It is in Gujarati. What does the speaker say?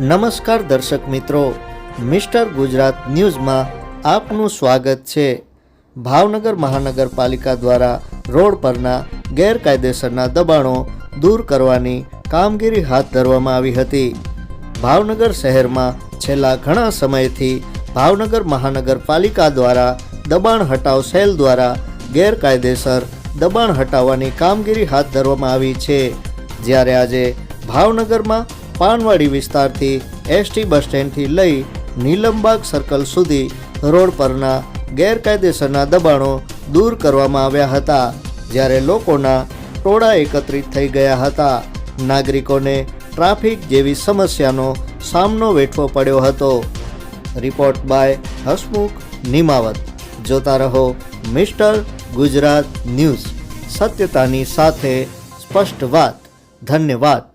નમસ્કાર દર્શક મિત્રો. મિસ્ટર ગુજરાત ન્યૂઝમાં આપનું સ્વાગત છે. ભાવનગર મહાનગરપાલિકા દ્વારા રોડ પરના ગેરકાયદેસરના દબાણો દૂર કરવાની કામગીરી હાથ ધરવામાં આવી હતી. ભાવનગર શહેરમાં છેલ્લા ઘણા સમયથી ભાવનગર મહાનગરપાલિકા દ્વારા દબાણ હટાવ સેલ દ્વારા ગેરકાયદેસર દબાણ હટાવવાની કામગીરી હાથ ધરવામાં આવી છે. જ્યારે આજે ભાવનગરમાં પાનવાડી વિસ્તારથી એસટી બસ સ્ટેન્ડથી લઈ નીલમબાગ સર્કલ સુધી રોડ પરના ગેરકાયદેસરના દબાણો દૂર કરવામાં આવ્યા હતા, જ્યારે લોકોના ટોળા એકત્રિત થઈ ગયા હતા. નાગરિકોને ટ્રાફિક જેવી સમસ્યાનો સામનો વેઠવો પડ્યો હતો. Report by Hasmukh Nimavat. જોતા રહો મિસ્ટર ગુજરાત ન્યૂઝ. સત્યતાની સાથે સ્પષ્ટ વાત. ધન્યવાદ.